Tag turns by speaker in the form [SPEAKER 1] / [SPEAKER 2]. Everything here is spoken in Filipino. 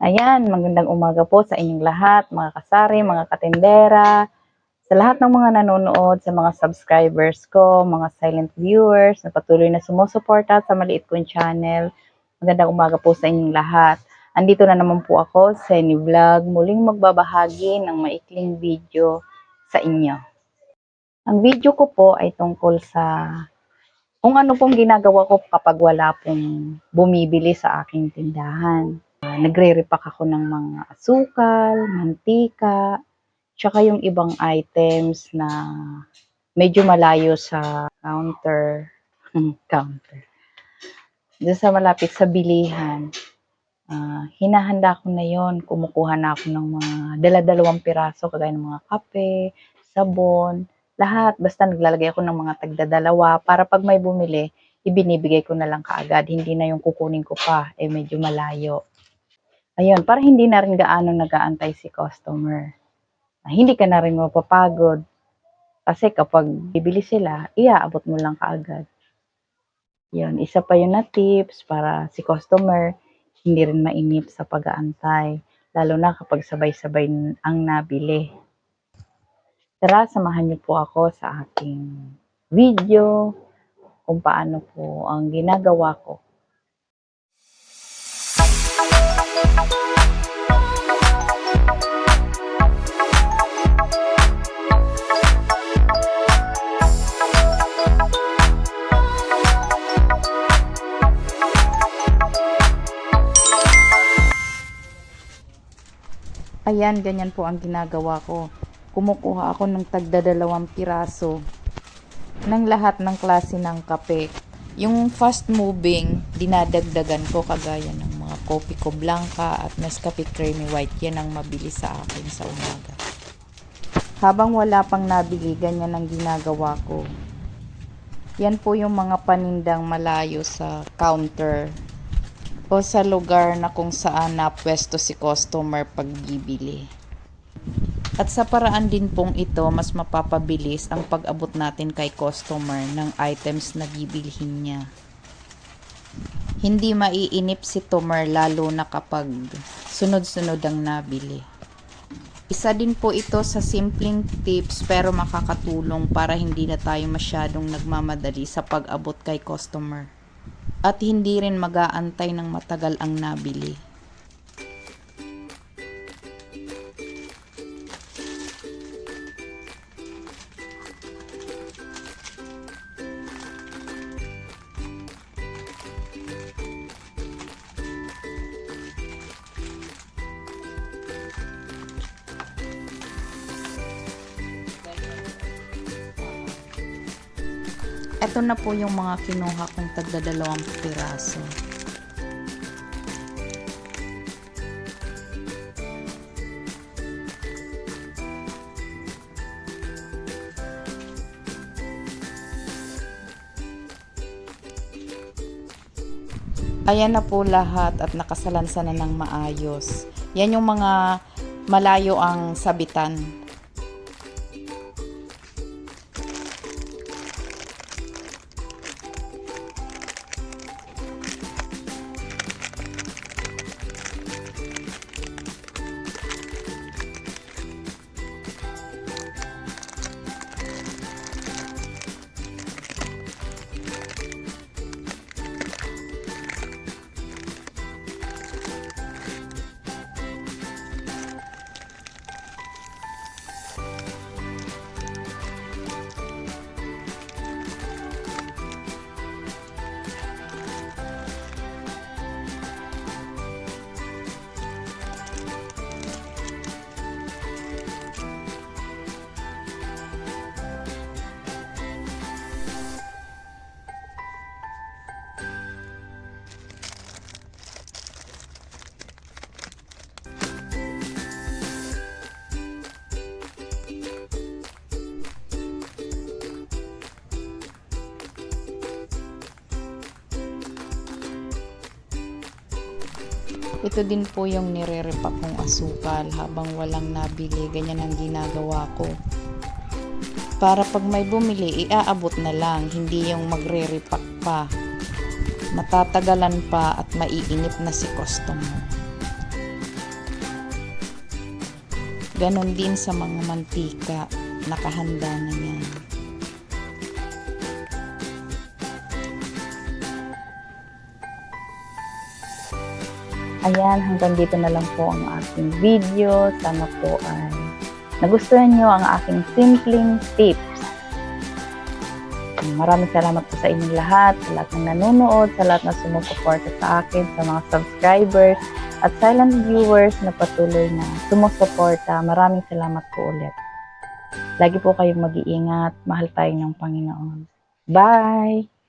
[SPEAKER 1] Ayan, magandang umaga po sa inyong lahat, mga kasari, mga katendera, sa lahat ng mga nanonood, sa mga subscribers ko, mga silent viewers, na patuloy na sumusuporta sa maliit kong channel. Magandang umaga po sa inyong lahat. Andito na naman po ako sa Any Vlog, muling magbabahagi ng maikling video sa inyo. Ang video ko po ay tungkol sa kung ano pong ginagawa ko kapag wala pong bumibili sa aking tindahan. Uh, nagre-repack ako ng mga asukal, mantika, tsaka yung ibang items na medyo malayo sa counter. counter. Doon sa malapit sa bilihan. Uh, hinahanda ko na yon Kumukuha na ako ng mga dala-dalawang piraso kagaya ng mga kape, sabon, lahat. Basta naglalagay ako ng mga tagdadalawa para pag may bumili, ibinibigay ko na lang kaagad. Hindi na yung kukunin ko pa, eh medyo malayo. Ayun, para hindi na rin gaano nag-aantay si customer. Hindi ka na rin mapapagod. Kasi kapag bibili sila, iaabot mo lang kaagad. Yun, isa pa yun na tips para si customer hindi rin mainip sa pag-aantay. Lalo na kapag sabay-sabay ang nabili. Tara, samahan niyo po ako sa aking video kung paano po ang ginagawa ko Ayan, ganyan po ang ginagawa ko. Kumukuha ako ng tagdadalawang piraso ng lahat ng klase ng kape. Yung fast moving, dinadagdagan ko kagaya ng kopi ko blanca at Nescafe creamy white. Yan ang mabilis sa akin sa umaga. Habang wala pang nabili, ganyan ang ginagawa ko. Yan po yung mga panindang malayo sa counter o sa lugar na kung saan napwesto si customer pag bibili. At sa paraan din pong ito, mas mapapabilis ang pag-abot natin kay customer ng items na bibilhin niya. Hindi maiinip si Tomer lalo na kapag sunod-sunod ang nabili. Isa din po ito sa simpleng tips pero makakatulong para hindi na tayo masyadong nagmamadali sa pag-abot kay customer at hindi rin mag-aantay ng matagal ang nabili. Ito na po yung mga kinuha kong tagdadalawang piraso. Ayan na po lahat at nakasalansa na ng maayos. Yan yung mga malayo ang sabitan Ito din po yung nire-repack kong asukal habang walang nabili. Ganyan ang ginagawa ko. Para pag may bumili, iaabot na lang. Hindi yung magre-repack pa. Matatagalan pa at maiinip na si customer. Ganon din sa mga mantika. Nakahanda na yan. Ayan, hanggang dito na lang po ang aking video. Sana po ay nagustuhan nyo ang aking simpleng tips. Maraming salamat po sa inyong lahat, sa lahat ng nanonood, sa lahat na sumusuporta sa akin, sa mga subscribers, at silent viewers na patuloy na sumusuporta. Maraming salamat po ulit. Lagi po kayong mag-iingat. Mahal tayo ng Panginoon. Bye!